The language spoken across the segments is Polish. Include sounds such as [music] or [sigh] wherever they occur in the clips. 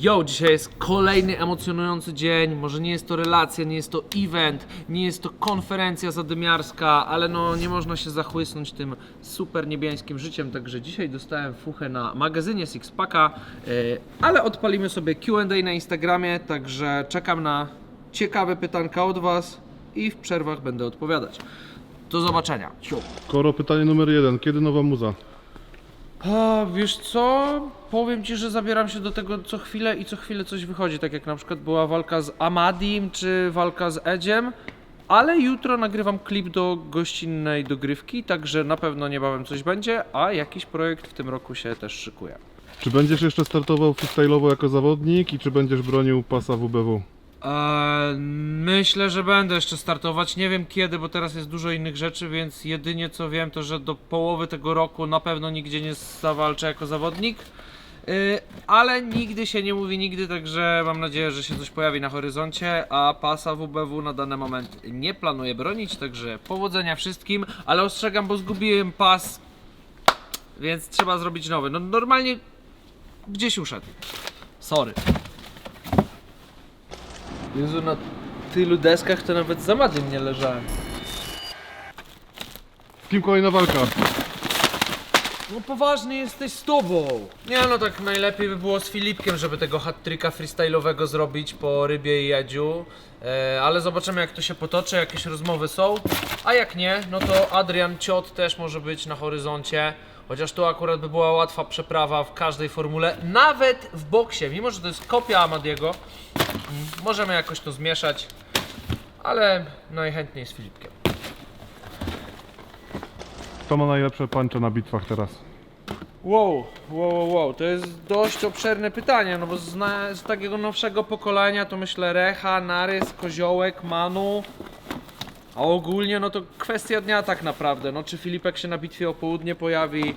Yo, dzisiaj jest kolejny emocjonujący dzień. Może nie jest to relacja, nie jest to event, nie jest to konferencja zadymiarska, ale no nie można się zachłysnąć tym super niebiańskim życiem. Także dzisiaj dostałem fuchę na magazynie Sixpacka, yy, ale odpalimy sobie QA na Instagramie. Także czekam na ciekawe pytanka od Was i w przerwach będę odpowiadać. Do zobaczenia. Koro, pytanie numer jeden. Kiedy nowa muza? A, wiesz co? Powiem ci, że zabieram się do tego co chwilę i co chwilę coś wychodzi, tak jak na przykład była walka z Amadim czy walka z Edziem. Ale jutro nagrywam klip do gościnnej dogrywki, także na pewno niebawem coś będzie, a jakiś projekt w tym roku się też szykuje. Czy będziesz jeszcze startował freestyle'owo jako zawodnik i czy będziesz bronił pasa WBW? Eee, myślę, że będę jeszcze startować. Nie wiem kiedy, bo teraz jest dużo innych rzeczy, więc jedynie co wiem, to że do połowy tego roku na pewno nigdzie nie zawalczę jako zawodnik. Yy, ale nigdy się nie mówi nigdy, także mam nadzieję, że się coś pojawi na horyzoncie, a pasa WBW na dany moment nie planuję bronić, także powodzenia wszystkim, ale ostrzegam, bo zgubiłem pas, więc trzeba zrobić nowy. No normalnie gdzieś uszedł. Sorry. Jezu, na tylu deskach to nawet za Madym nie leżałem. Z kim kolejna walka? No poważny jesteś z tobą. Nie no, tak najlepiej by było z Filipkiem, żeby tego hat-tricka freestyle'owego zrobić po rybie i jadziu. E, ale zobaczymy jak to się potoczy, jakieś rozmowy są. A jak nie, no to Adrian Ciot też może być na horyzoncie. Chociaż tu akurat by była łatwa przeprawa w każdej formule, nawet w boksie, mimo że to jest kopia Amadiego. mm, Możemy jakoś to zmieszać, ale najchętniej z Filipkiem. Kto ma najlepsze pancze na bitwach teraz? Wow, wow, wow, wow, to jest dość obszerne pytanie, no bo z, na, z takiego nowszego pokolenia to myślę Recha, Narys, Koziołek, Manu. A ogólnie no to kwestia dnia tak naprawdę, no czy Filipek się na bitwie o południe pojawi,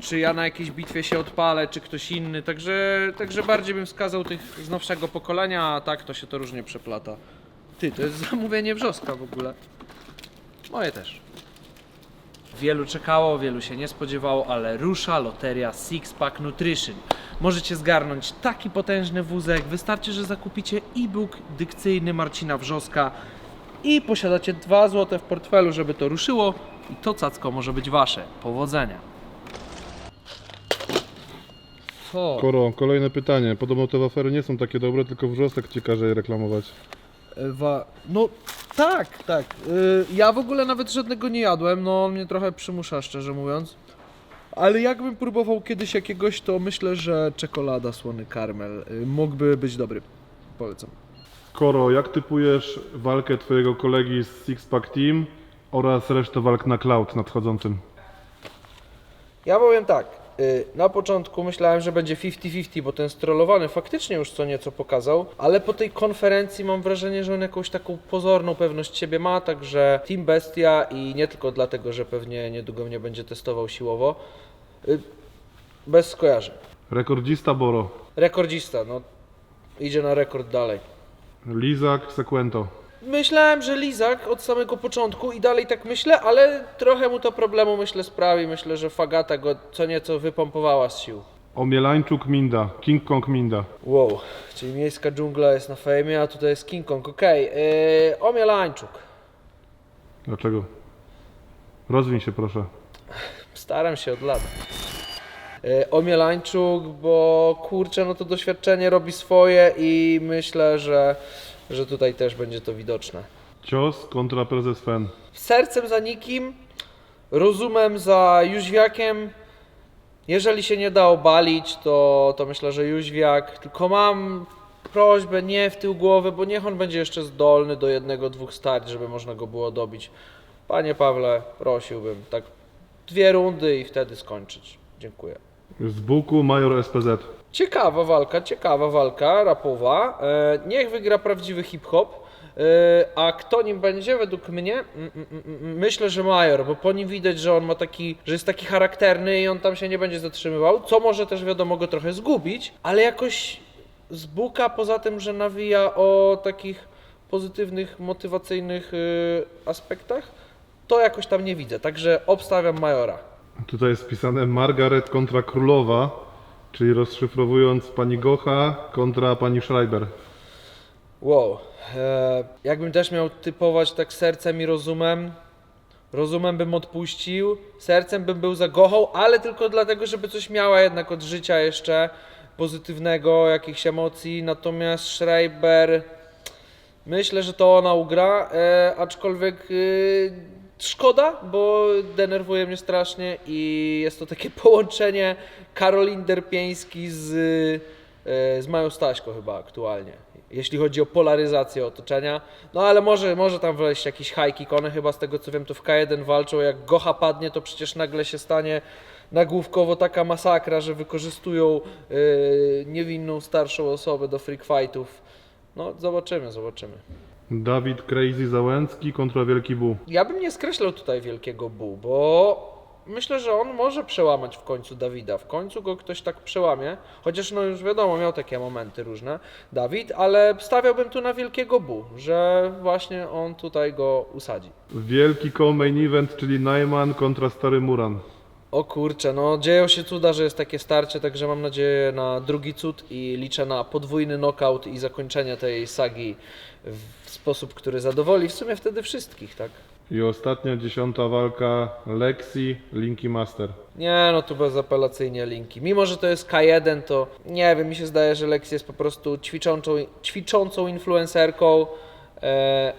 czy ja na jakiejś bitwie się odpalę, czy ktoś inny, także, także bardziej bym wskazał tych z nowszego pokolenia, a tak to się to różnie przeplata. Ty, to jest [laughs] zamówienie wrzoska w ogóle. Moje też. Wielu czekało, wielu się nie spodziewało, ale rusza loteria Six Pack Nutrition. Możecie zgarnąć taki potężny wózek, wystarczy, że zakupicie e-book dykcyjny Marcina Wrzoska i posiadacie 2 zł w portfelu, żeby to ruszyło i to cacko może być wasze. Powodzenia. Co? Koro, kolejne pytanie. Podobno te wafery nie są takie dobre, tylko wrzosek ci każe je reklamować. Ewa, no tak, tak. Y, ja w ogóle nawet żadnego nie jadłem, no on mnie trochę przymusza, szczerze mówiąc. Ale jakbym próbował kiedyś jakiegoś, to myślę, że czekolada, słony karmel y, mógłby być dobry. Polecam. Koro, jak typujesz walkę twojego kolegi z Sixpack Team oraz resztę walk na Cloud nadchodzącym? Ja powiem tak, na początku myślałem, że będzie 50-50, bo ten strollowany faktycznie już co nieco pokazał, ale po tej konferencji mam wrażenie, że on jakąś taką pozorną pewność siebie ma, także Team Bestia i nie tylko dlatego, że pewnie niedługo mnie będzie testował siłowo, y, bez skojarzeń. Rekordzista Boro, Rekordzista, no idzie na rekord dalej. Lizak, Sequento. Myślałem, że Lizak od samego początku i dalej tak myślę, ale trochę mu to problemu myślę sprawi. Myślę, że Fagata go co nieco wypompowała z sił. Omielańczuk Minda, King Kong Minda. Wow, czyli miejska dżungla jest na fejmie, a tutaj jest King Kong. Okej, yy, Omielańczuk. Dlaczego? Rozwiń się proszę. Staram się od lat. Yy, Omielańczuk, bo kurczę, no to doświadczenie robi swoje i myślę, że, że tutaj też będzie to widoczne. Cios kontra prezes Fen. Sercem za nikim, rozumem za Jóźwiakiem. Jeżeli się nie da obalić, to, to myślę, że Jóźwiak. Tylko mam prośbę nie w tył głowy, bo niech on będzie jeszcze zdolny do jednego, dwóch start, żeby można go było dobić. Panie Pawle, prosiłbym tak dwie rundy i wtedy skończyć. Dziękuję. Z Buku Major SPZ. Ciekawa walka, ciekawa walka rapowa. E, niech wygra prawdziwy hip-hop. E, a kto nim będzie według mnie? Mm, mm, mm, Myślę, że Major, bo po nim widać, że on ma taki, że jest taki charakterny i on tam się nie będzie zatrzymywał, co może też wiadomo go trochę zgubić, ale jakoś z Buka, poza tym, że nawija o takich pozytywnych, motywacyjnych y, aspektach, to jakoś tam nie widzę. Także obstawiam Majora. Tutaj jest wpisane Margaret kontra Królowa. Czyli rozszyfrowując pani Gocha kontra pani Schreiber. Wow. E, jakbym też miał typować tak sercem i rozumem, rozumem bym odpuścił, sercem bym był za Gochą, ale tylko dlatego, żeby coś miała jednak od życia jeszcze pozytywnego, jakichś emocji. Natomiast Schreiber, myślę, że to ona ugra, e, aczkolwiek e, szkoda, bo denerwuje mnie strasznie i jest to takie [laughs] połączenie Karolin Derpieński z, e, z Mają Staśko chyba aktualnie, jeśli chodzi o polaryzację otoczenia. No ale może, może tam wejść jakiś high kick, one chyba z tego co wiem to w K1 walczą, jak Gocha padnie to przecież nagle się stanie nagłówkowo taka masakra, że wykorzystują e, niewinną starszą osobę do freak fightów. No zobaczymy, zobaczymy. Dawid Crazy Załęcki kontra Wielki Bu. Ja bym nie skreślał tutaj wielkiego Bu, bo myślę, że on może przełamać w końcu Dawida. W końcu go ktoś tak przełamie. Chociaż no już wiadomo, miał takie momenty różne Dawid, ale stawiałbym tu na wielkiego Bu, że właśnie on tutaj go usadzi. Wielki co-main event, czyli Najman kontra Stary Muran. O kurczę, no dzieją się cuda, że jest takie starcie, także mam nadzieję na drugi cud i liczę na podwójny knockout i zakończenie tej sagi w sposób, który zadowoli w sumie wtedy wszystkich, tak? I ostatnia, dziesiąta walka Lexi, Linky Master. Nie, no tu bezapelacyjnie linki. Mimo, że to jest K1, to nie wiem, mi się zdaje, że Lexi jest po prostu ćwiczącą, ćwiczącą influencerką,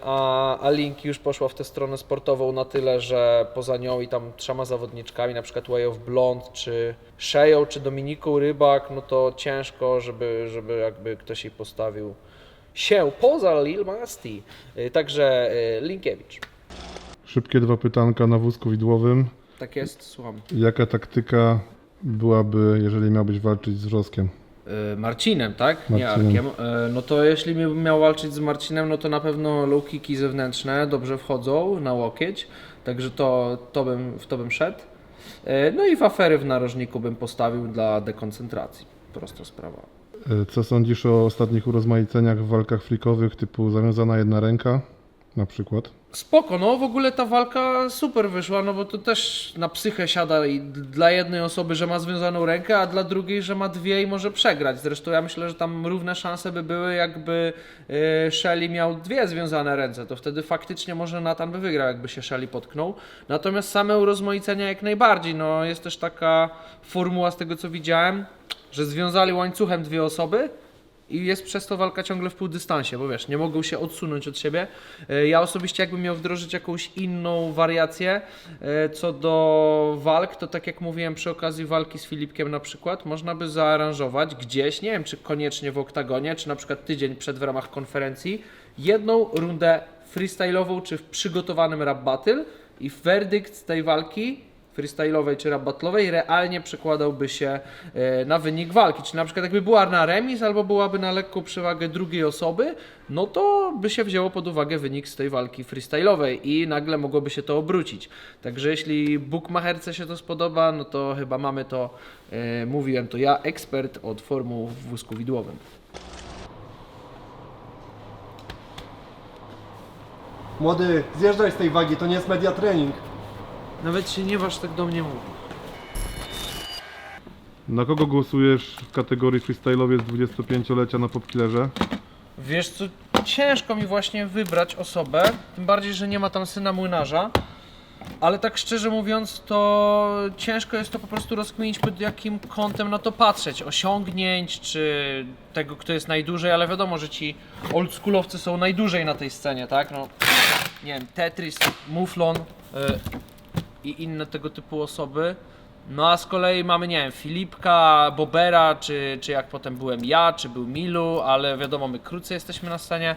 a, a Linki już poszła w tę stronę sportową na tyle, że poza nią i tam trzema zawodniczkami, na przykład Way of Blonde, czy Szeją, czy Dominiką Rybak, no to ciężko, żeby, żeby jakby ktoś jej postawił się poza Lil Masti. E, Także e, Linkiewicz. Szybkie dwa pytanka na wózku widłowym. Tak jest, słucham. Jaka taktyka byłaby, jeżeli miałbyś walczyć z Wroskiem? Y, Marcinem, tak? Nie Marcinem. Arkiem. Y, No to jeśli bym miał walczyć z Marcinem, no to na pewno low kicki zewnętrzne dobrze wchodzą na łokieć, także to, to bym, w to bym szedł. Y, No i w afery w narożniku bym postawił dla dekoncentracji. Prosta sprawa. E, Co sądzisz o ostatnich urozmaiceniach w walkach frikowych typu zawiązana jedna ręka na przykład? Spoko, no w ogóle ta walka super wyszła, no bo to też na psychę siada i dla jednej osoby, że ma związaną rękę, a dla drugiej, że ma dwie i może przegrać. Zresztą ja myślę, że tam równe szanse by były, jakby yy, Shelly miał dwie związane ręce, to wtedy faktycznie może Nathan by wygrał, jakby się Shelly potknął. Natomiast same urozmaicenia jak najbardziej, no jest też taka formuła z tego co widziałem, że związali łańcuchem dwie osoby, i jest przez to walka ciągle w półdystansie, bo wiesz, nie mogą się odsunąć od siebie. E, Ja osobiście jakbym miał wdrożyć jakąś inną wariację e, co do walk, to tak jak mówiłem przy okazji walki z Filipkiem na przykład, można by zaaranżować gdzieś, nie wiem czy koniecznie w oktagonie, czy na przykład tydzień przed w ramach konferencji, jedną rundę freestyle'ową czy w przygotowanym rap battle i werdykt z tej walki freestyle'owej czy rap battle'owej realnie przekładałby się e, na wynik walki. Czy na przykład jakby była na remis albo byłaby na lekką przewagę drugiej osoby, no to by się wzięło pod uwagę wynik z tej walki freestyle'owej i nagle mogłoby się to obrócić. Także jeśli bookmacherce się to spodoba, no to chyba mamy to, e, mówiłem to ja, ekspert od formuł w wózku widłowym. Młody, zjeżdżaj z tej wagi, to nie jest media trening. Nawet się nie waż tak do mnie mówi. Na kogo głosujesz w kategorii freestyle'owiec 25-lecia na popkillerze? Wiesz co, ciężko mi właśnie wybrać osobę, tym bardziej, że nie ma tam syna młynarza. Ale tak szczerze mówiąc, to ciężko jest to po prostu rozkminić pod jakim kątem na to patrzeć. Osiągnięć, czy tego, kto jest najdłużej, ale wiadomo, że ci oldschoolowcy są najdłużej na tej scenie, tak? No, nie wiem, Tetris, Muflon y, i inne tego typu osoby. No a z kolei mamy, nie wiem, Filipka, Bobera, czy, czy jak potem byłem ja, czy był Milu, ale wiadomo, my krócej jesteśmy na scenie.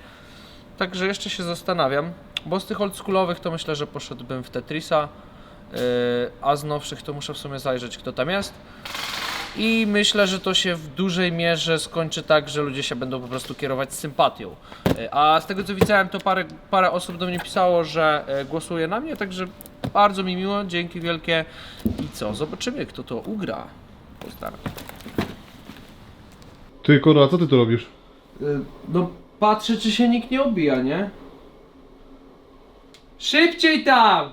Także jeszcze się zastanawiam, bo z tych oldschoolowych to myślę, że poszedłbym w Tetrisa, yy, a z nowszych to muszę w sumie zajrzeć, kto tam jest. I myślę, że to się w dużej mierze skończy tak, że ludzie się będą po prostu kierować sympatią. Yy, A z tego co widziałem, to parę, parę osób do mnie pisało, że yy, głosuje na mnie, także bardzo mi miło, dzięki wielkie. I co, zobaczymy kto to ugra. Pozdrawiam. Ty, Kora, co ty tu robisz? No patrzę, czy się nikt nie obija, nie? Szybciej tam!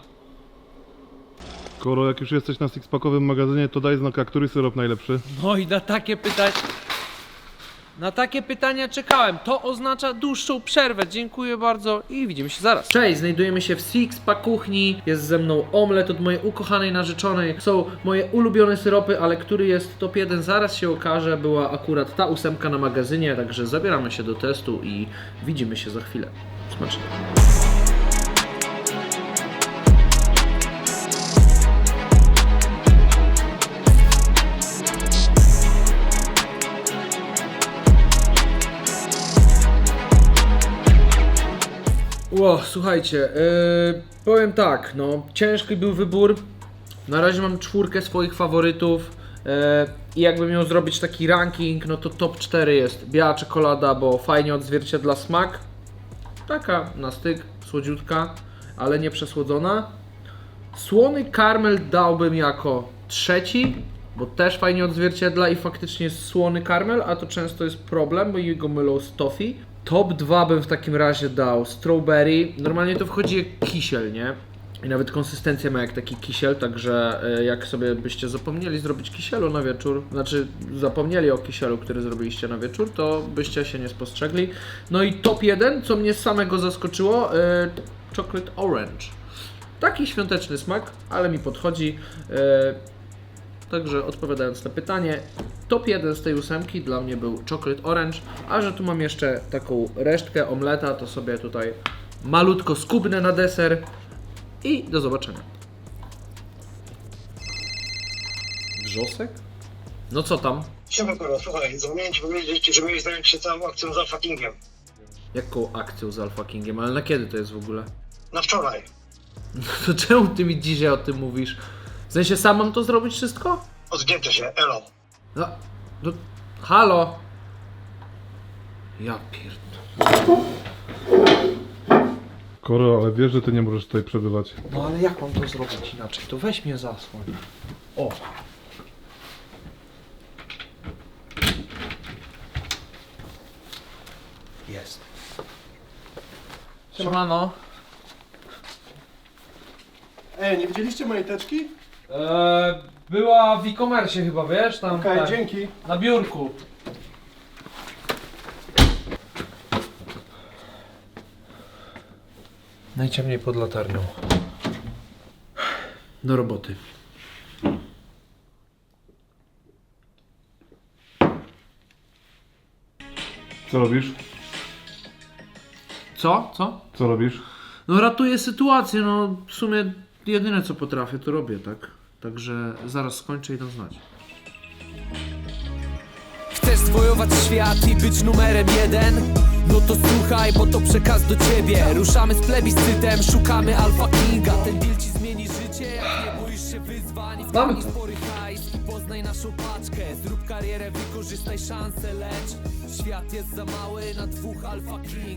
Skoro jak już jesteś na sixpackowym magazynie, to daj znak, a który syrop najlepszy. No i na takie pytania. Na takie pytania czekałem. To oznacza dłuższą przerwę. Dziękuję bardzo i widzimy się zaraz. Cześć, znajdujemy się w Sixpack Kuchni. Jest ze mną omlet od mojej ukochanej narzeczonej. Są moje ulubione syropy, ale który jest top 1 zaraz się okaże. Była akurat ta ósemka na magazynie, także zabieramy się do testu i widzimy się za chwilę. Smacznie. Ło, słuchajcie, yy, powiem tak, no, ciężki był wybór. Na razie mam czwórkę swoich faworytów. yy, I jakbym miał zrobić taki ranking, no to top 4 jest biała czekolada, bo fajnie odzwierciedla smak. Taka na styk, słodziutka, ale nie przesłodzona. Słony karmel dałbym jako trzeci, bo też fajnie odzwierciedla i faktycznie jest słony karmel, a to często jest problem, bo jego mylą z toffee. Top 2 bym w takim razie dał strawberry. Normalnie to wchodzi jak kisiel, nie? I nawet konsystencję ma jak taki kisiel, także e, jak sobie byście zapomnieli zrobić kisielu na wieczór, znaczy zapomnieli o kisielu, który zrobiliście na wieczór, to byście się nie spostrzegli. No i top 1, co mnie samego zaskoczyło, e, chocolate orange. Taki świąteczny smak, ale mi podchodzi. E, Także odpowiadając na pytanie, top 1 z tej ósemki dla mnie był chocolate orange, a że tu mam jeszcze taką resztkę omleta, to sobie tutaj malutko skubnę na deser i do zobaczenia. Wrzosek? No co tam? Siema kurwa, słuchaj, dzwoniłem ci powiedzieć, że miałeś zająć się całą akcją z Alpha Kingiem. Jaką akcją z Alpha Kingiem? Ale na kiedy to jest w ogóle? Na wczoraj. [laughs] To czemu ty mi dzisiaj o tym mówisz? W sensie sam mam to zrobić wszystko? Oddzięczę się, elo. No, no, halo? Ja pierdolę. Koro, ale wiesz, że ty nie możesz tutaj przebywać. No ale jak mam to zrobić inaczej? To weź mnie zasłoń. O. Jest. Siemano. Ej, nie widzieliście mojej teczki? Eee, była w e-commerce chyba, wiesz? Tam Okej, tak, dzięki. na biurku. Najciemniej pod latarnią. Do roboty. Co robisz? Co? Co? Co robisz? No ratuję sytuację, no w sumie jedyne co potrafię to robię, tak? Także zaraz skończę i dam znać. Chcesz zwojować świat i być numerem jeden? No to słuchaj, bo to przekaz do ciebie Ruszamy z plebiscytem, szukamy Alpha Kinga Ten deal ci zmieni życie, jak nie boisz się wyzwań Mamy to. spory hajs i poznaj naszą paczkę Zrób karierę, wykorzystaj szansę, lecz Świat jest za mały na dwóch Alpha King